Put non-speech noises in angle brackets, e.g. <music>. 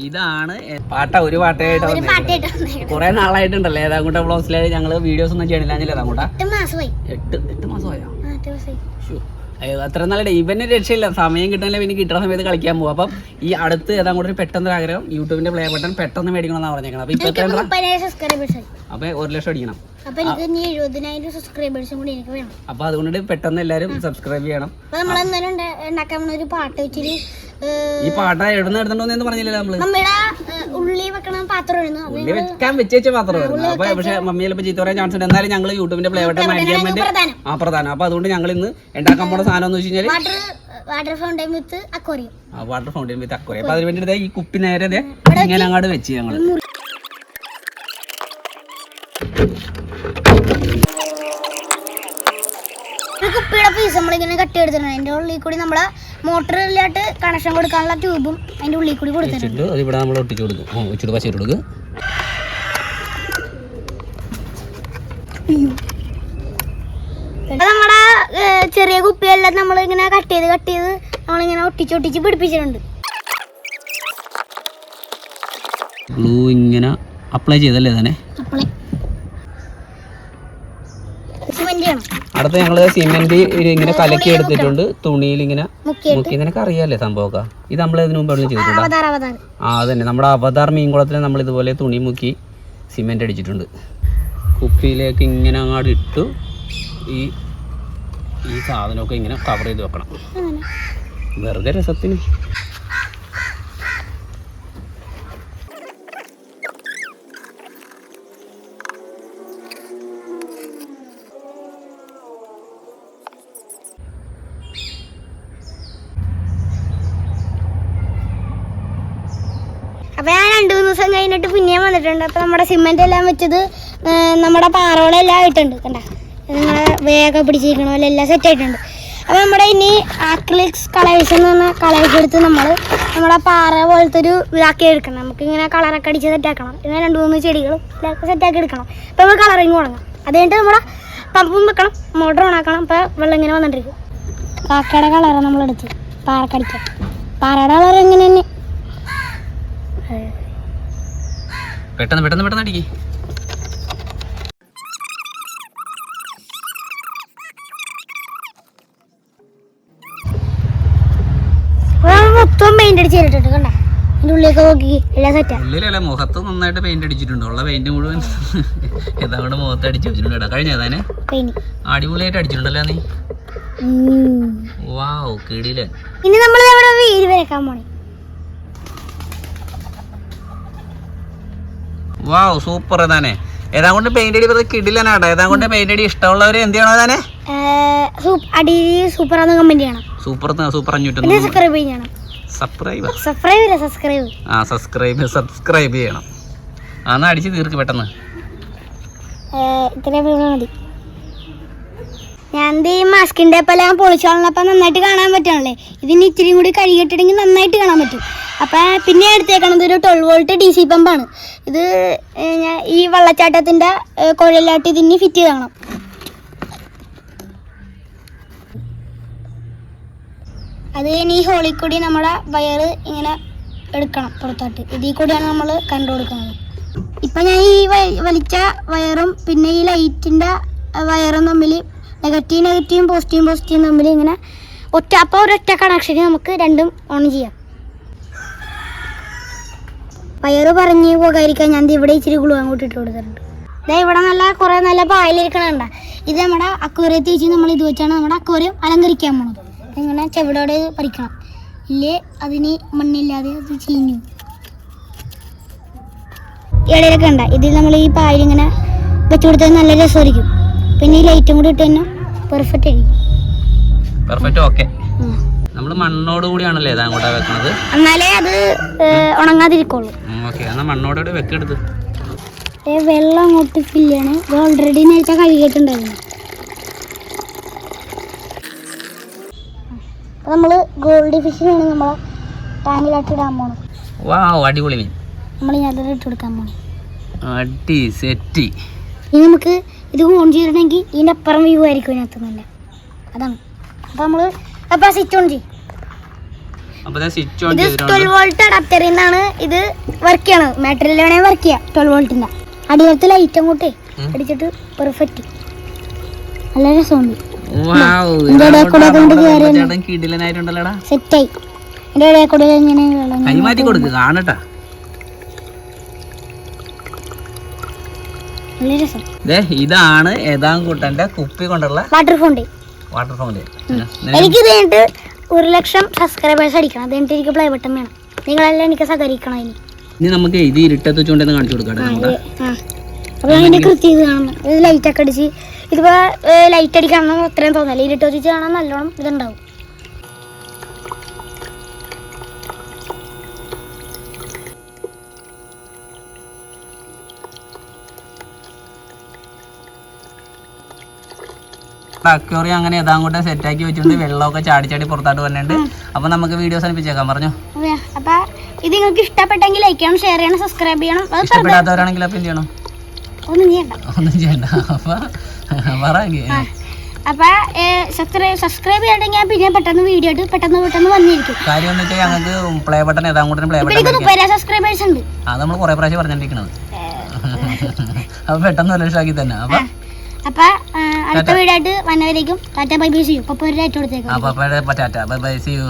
ഇതാണ് പാട്ട ഒരു പാട്ടായിട്ട് കുറെ നാളായിട്ടുണ്ടല്ലേ ഏതാങ്കൂട്ട വ്ളോഗ്സിൽ ഞങ്ങൾ വീഡിയോസ് ഒന്നും ചെയ്യണില്ല ഏതാങ്കൂട്ട? എട്ട് എട്ട് മാസമായോ? അത്ര നല്ല ഇവന് രക്ഷയില്ല. സമയം കിട്ടാനില്ല പിന്നെ കിട്ടുന്ന സമയത്ത് കളിക്കാൻ പോകും അപ്പം ഈ അടുത്ത് ഏതാ കൂടെ പെട്ടെന്ന് ആഗ്രഹം യൂട്യൂബിന്റെ പ്ലേ ബട്ടൺ പെട്ടെന്ന് മേടിക്കണമെന്നാണ് പറഞ്ഞേക്കണം അപ്പൊ ഇപ്പൊ അപ്പൊ ഒരു ലക്ഷം അടിക്കണം. അപ്പൊ അതുകൊണ്ട് പെട്ടെന്ന് എല്ലാരും സബ്സ്ക്രൈബ് ചെയ്യണം. ഒരു പാട്ട് വെച്ചിട്ട് ഈ പാട്ട എവിടുന്ന് എന്ന് പറഞ്ഞില്ലല്ലോ നമ്മൾ. ഉള്ളി വെക്കണം ഉള്ളി വെക്കാൻ വെച്ചേച്ച പാത്രം അപ്പൊ പക്ഷെ മമ്മി ചിലപ്പോൾ ചീത്ത പറയാൻ ചാൻസ് ഉണ്ട്. എന്നാലും ഞങ്ങൾ യൂട്യൂബിന്റെ പ്ലേ ബട്ടൺ മേടിക്കാൻ വേണ്ടി ആ പ്രധാനം. അപ്പൊ അതുകൊണ്ട് ഞങ്ങൾ ഇന്ന് ഉണ്ടാക്കാൻ പോണ സാധനം എന്ന് വെച്ച് കഴിഞ്ഞാൽ water water fountain with aquarium water fountain with aquarium അപ്പൊ അതിന് വേണ്ടി ഈ കുപ്പി നേരെ ഇങ്ങനെ അങ്ങോട്ട് വെച്ച് ഞങ്ങൾ കുപ്പിയുടെ പീസ് നമ്മളിങ്ങനെ കട്ടിയെടുത്തിട്ടുണ്ട്. അതിന്റെ ഉള്ളിൽ കൂടി നമ്മളെ മോട്ടറിലായിട്ട് കണക്ഷൻ കൊടുക്കാനുള്ള ട്യൂബും അതിന്റെ ഉള്ളിൽ കൂടി കൊടുത്തിട്ടുണ്ട്. അത് ഇവിടെ നമ്മൾ ഒട്ടിച്ചു കൊടുക്കും. ഒച്ചിട്ട് പശ ഇട്ട് കൊടുക്കും. അപ്പൊ നമ്മുടെ ഏഹ്, ചെറിയ കുപ്പിയെല്ലാം നമ്മൾ ഇങ്ങനെ കട്ട് ചെയ്ത് കട്ട് ചെയ്ത് നമ്മളിങ്ങനെ ഒട്ടിച്ച് ഒട്ടിച്ച് പിടിപ്പിച്ചിട്ടുണ്ട്. ഗ്ലൂ ഇങ്ങനെ അപ്ലൈ ചെയ്തല്ലേ തന്നെ അപ്പളെ സിമെന്റ് ചെയ്യണം അടുത്ത ഞങ്ങൾ സിമെന്റ് ഇങ്ങനെ കലക്കി എടുത്തിട്ടുണ്ട്. തുണിയിൽ ഇങ്ങനെ മുക്കി നിനക്ക് അറിയാല്ലേ സംഭവമൊക്കെ? ഇത് നമ്മൾ ഇതിനു മുമ്പ് ചെയ്തിട്ടുണ്ട്? ആ അതന്നെ. നമ്മുടെ അവതാർ മീൻകുളത്തിൽ നമ്മൾ ഇതുപോലെ തുണി മുക്കി സിമെന്റ് അടിച്ചിട്ടുണ്ട്. കുപ്പിയിലേക്ക് ഇങ്ങനെ അങ്ങോട്ട് ഇട്ടു. ഈ ഈ സാധനമൊക്കെ ഇങ്ങനെ കവർ ചെയ്ത് വെക്കണം. വെറുതെ രസത്തിന്. അപ്പൊ ഞാൻ രണ്ടു മൂന്ന് ദിവസം കഴിഞ്ഞിട്ട് പിന്നെയും വന്നിട്ടുണ്ട്. അപ്പൊ നമ്മുടെ സിമെന്റ് എല്ലാം വെച്ചത് നമ്മുടെ പാറോളെല്ലാം ആയിട്ടുണ്ട് കണ്ട. നിങ്ങളെ വേഗം പിടിച്ചിരിക്കണ പോലെ എല്ലാം സെറ്റ് ആയിട്ടുണ്ട്. അപ്പൊ നമ്മുടെ ഇനി ആക്രിലിക്സ് കളേഴ്സ് എന്ന് പറഞ്ഞ കളേഴ്സ് എടുത്ത് നമ്മൾ നമ്മുടെ പാറ പോലത്തെ ഒരു ഇതാക്കി എടുക്കണം. നമുക്ക് ഇങ്ങനെ കളറൊക്കെ അടിച്ച് സെറ്റ് ആക്കണം. ഇങ്ങനെ രണ്ട് മൂന്ന് ചെടികളും ഇതൊക്കെ സെറ്റ് ആക്കി എടുക്കണം. അപ്പൊ നമ്മൾ കളറിങ് തുടങ്ങാം. അത് കഴിഞ്ഞിട്ട് നമ്മുടെ പമ്പും വെക്കണം. മോട്ടർ ഓൺ ആക്കണം. അപ്പൊ വെള്ളം ഇങ്ങനെ വന്നിട്ടിരിക്കും. കാക്കയുടെ കളറാണ് നമ്മളെടുത്ത് പാറക്കടിക്കാൻ. പാറയുടെ കളർ എങ്ങനെ തന്നെ? പെട്ടെന്ന് പെട്ടെന്ന് പെട്ടെന്ന് അടിക്കേ. മൊത്തം പെയിന്റ് അടിച്ച് ചെയ്തിട്ടുണ്ട് കണ്ട? അതിന്റെ ഉള്ളിലേക്ക് നോക്കി എല്ലാം സെറ്റാ ഉള്ളിലല്ല മുഖത്ത് നന്നായിട്ട് പെയിന്റ് അടിച്ചിട്ടുണ്ട്. ഉള്ള പെയിന്റ് മുഴുവൻ <laughs> ഏതാണ്ട് മുഖത്ത് അടിച്ച് വെച്ചിട്ടുണ്ട് കേട്ടോ കഴിഞ്ഞ ഏതാനെ അടിപൊളിയായിട്ട് അടിച്ചിട്ടുണ്ടല്ലോ നീ. വാവ് കിടിലൻ. ഇനി നമ്മൾ ഇവിടെ വീട് വരക്കാൻ പോണേ. വാവ് സൂപ്പർ താനെ ഏതാ കൊണ്ട് പെയിന്റ് അടി വെറുതെ കിടിലനാട്ടോ ഏതാ കൊണ്ട് പെയിന്റ് അടി ഇഷ്ടമുള്ളവർ എന്ത് ചെയ്യണോ ഏതാനെ സൂപ്പർ സൂപ്പറാന്ന് കമന്റ് ചെയ്യണം. സൂപ്പർ സൂപ്പർ അഞ്ഞൂറ്റൊന്ന് സബ്സ്ക്രൈബ് ചെയ്യണം. സബ്സ്ക്രൈബ് സബ്സ്ക്രൈബ് സബ്സ്ക്രൈബ് ആ സബ്സ്ക്രൈബ് സബ്സ്ക്രൈബ് ചെയ്യണം. ആ എന്നാ അടിച്ച് തീർക്ക് പെട്ടെന്ന്. ഇത്രയും മതി. ഞാൻ ദേ ഈ മാസ്കിന്റെ എല്ലാം പൊളിച്ചോളപ്പം നന്നായിട്ട് കാണാൻ പറ്റണല്ലേ ഇതിന് ഇച്ചിരി കൂടി കഴുകിയിട്ടില്ലെങ്കിൽ നന്നായിട്ട് കാണാൻ പറ്റും. അപ്പം പിന്നെ എടുത്തേക്കണത് ഒരു ട്വൽവ് വോൾട്ട് ഡി സി പമ്പാണ് ഇത് ഈ വെള്ളച്ചാട്ടത്തിന്റെ കുഴലായിട്ട് ഇതിന് ഫിറ്റ് ചെയ്തണം അത് കഴിഞ്ഞ് ഈ ഹോളിൽ കൂടി നമ്മുടെ വയറ് ഇങ്ങനെ എടുക്കണം പുറത്തോട്ട്. ഇതിൽ കൂടിയാണ് നമ്മൾ കണ്ടു കൊടുക്കുന്നത്. ഇപ്പം ഞാൻ ഈ വലിച്ച വയറും പിന്നെ ഈ ലൈറ്റിന്റെ വയറും തമ്മിൽ നെഗറ്റീവ് നെഗറ്റീവും പോസിറ്റീവും പോസിറ്റീവും തമ്മിൽ ഇങ്ങനെ ഒറ്റ അപ്പോൾ ഒരൊറ്റ കണക്ഷന് നമുക്ക് രണ്ടും ഓൺ ചെയ്യാം. വയറ് പറഞ്ഞ് പോകാതിരിക്കാൻ ഞാൻ ഇവിടെ ഇച്ചിരി ഗ്ലൂ അങ്ങോട്ട് ഇട്ട് കൊടുത്തിട്ടുണ്ട്. ഇതാ ഇവിടെ നല്ല കുറേ നല്ല പായലിരിക്കണുണ്ട. ഇത് നമ്മുടെ അക്വേറിയത്തിൽ വെച്ച് നമ്മൾ ഇത് വെച്ചാണ് നമ്മുടെ അക്വേറിയം അലങ്കരിക്കാൻ പോണത്. ഇങ്ങനെ ചെവിടോടെ പറിക്കണം. ഇല്ലേ? അതിന് മണ്ണില്ലാതെ അത് ചീഞ്ഞു. ഇടയിലൊക്കെ ഉണ്ട്. ഇതിൽ നമ്മൾ ഈ പായലിങ്ങനെ വെച്ചു കൊടുത്താൽ നല്ല രസമായിരിക്കും. പിന്നെ ഈ ലൈറ്റും കൂടി ഇട്ട് തന്നെ പെർഫെക്റ്റ് ആയിരിക്കും. പെർഫെക്റ്റ് ഓക്കെ നമ്മൾ മണ്ണോട് കൂടിയാണല്ലേ ഇതാ കൂടെ വെക്കുന്നത് എന്നാലേ അത് ഉണങ്ങാതിരിക്കുള്ളൂ. ഓക്കെ മണ്ണോട് കൂടി വെക്കെടുത്ത്. വെള്ളം അങ്ങോട്ട് ഫില്ല് ചെയ്യണം. ഇത് ഓൾറെഡി നേരത്തെ കഴുകിയിട്ടുണ്ടായിരുന്നു. നമ്മൾ നമ്മൾ ഗോൾഡ് ഫിഷിനാണ് നമ്മൾ ടാങ്കിലാക്കി ഇടാൻ പോണത്. വാവ് അടിപൊളി മീൻ. നമ്മൾ ഞാനത് ഇട്ട് കൊടുക്കാൻ പോണേ. അടി സെറ്റി. ഇനി നമുക്ക് ഇത് ഓൺ ചെയ്തിട്ടുണ്ടെങ്കിൽ ഇതിന്റെ അപ്പുറം വ്യൂ ആയിരിക്കും ഇതിനകത്ത് നല്ല. അതാണ്. അപ്പോൾ നമ്മൾ അപ്പോൾ സ്വിച്ച് ഓൺ ചെയ്യും. അപ്പൊ ഇത് ചെയ്തിട്ടുണ്ട് ട്വൽവ് വോൾട്ട് അഡാപ്റ്ററിൽ നിന്നാണ് ഇത് വർക്ക് ചെയ്യണത്. ബാറ്ററിയിൽ വേണമെങ്കിൽ വർക്ക് ചെയ്യാം. ട്വൽവ് വോൾട്ടിന്റെ അടിയിലത്തെ ലൈറ്റ് അങ്ങോട്ടേ അടിച്ചിട്ട് പെർഫെക്റ്റ് നല്ല രസമുണ്ട്. വാവ്, ഇതിന്റെ ഇടയിൽ കൂടെ കൊണ്ട് കയറി ചേട്ടൻ കിടിലനായിട്ടുണ്ടല്ലോടാ. സെറ്റായി എന്റെ ഇടയിൽ കൂടെ ഇങ്ങനെ കൈമാറ്റി കാണട്ടാ. ഇതാണ് ഏതാങ്കൂട്ടന്റെ കുപ്പി കൊണ്ടുള്ള വാട്ടർ ഫൗണ്ടൈൻ വാട്ടർ ഫൗണ്ട് എനിക്ക് വേണ്ടി ഒരു ലക്ഷം സബ്സ്ക്രൈബേഴ്സ് അടിക്കണം. അത് എന്നിട്ട് എനിക്ക് പ്ലേ ബട്ടൺ വേണം നിങ്ങളെല്ലാം എനിക്ക് സഹകരിക്കണം ഇനി. ഇനി നമുക്ക് ഇത് ഇരുട്ടത്ത് ചൂണ്ടെന്ന് കാണിച്ചു കൊടുക്കാം അപ്പോൾ അതിന്റെ കൃത്യം ഇത് കാണണം ഇത് ലൈറ്റ് ഒക്കെ അടിച്ച് ഇതിപ്പോൾ ലൈറ്റ് അടിക്കണം അത്രയും തോന്നില്ല ഇരുട്ട് വെച്ച് കാണാൻ നല്ലോണം ഇതുണ്ടാവും. അക്വേറിയം അങ്ങനെ ഏതാങ്കൂട്ടം സെറ്റ് ആക്കി വെച്ചിട്ടുണ്ട്. വെള്ളമൊക്കെ ചാടി ചാടി പുറത്തായിട്ട് വന്നിട്ടുണ്ട്. അപ്പൊ നമുക്ക് വീഡിയോസ് അനുപ്പിച്ചേക്കാം പറഞ്ഞു? അപ്പൊ ഇത് നിങ്ങൾക്ക് ഇഷ്ടപ്പെട്ടെങ്കിൽ ലൈക്ക് ചെയ്യണം ഷെയർ ചെയ്യണം സബ്സ്ക്രൈബ് ചെയ്യണം. ഇഷ്ടപ്പെടാത്തവരാണെങ്കിൽ അപ്പൊ എന്ത് ചെയ്യണം? ഒന്നും ചെയ്യണ്ട. ഒന്നും ചെയ്യണ്ട. അപ്പൊ അപ്പോൾ സബ്സ്ക്രൈബ് പിന്നെ പെട്ടെന്ന് വീഡിയോ ഇട്ട് പെട്ടെന്ന് പെട്ടെന്ന് വന്നിരിക്കും. കാര്യം എന്ന് വെച്ചാൽ ഞങ്ങൾക്ക് play button play button subscribers ഉണ്ട്. അത് നമ്മൾ കുറെ പ്രാവശ്യം പറഞ്ഞോണ്ടിരിക്കണത്. അപ്പൊ പെട്ടെന്ന് ഒരു ലക്ഷമാക്കി തന്നെ. അപ്പൊ അപ്പൊ ആ, അടുത്ത വീഡിയോ ആയിട്ട് വന്നവരേക്കും ടാറ്റ ബൈ ബൈ ചെയ്യും അപ്പൊ ഒരു ലൈറ്റ് കൊടുത്തേക്കാം. അപ്പൊ പറ്റാറ്റ ബൈ ബൈ സി യു.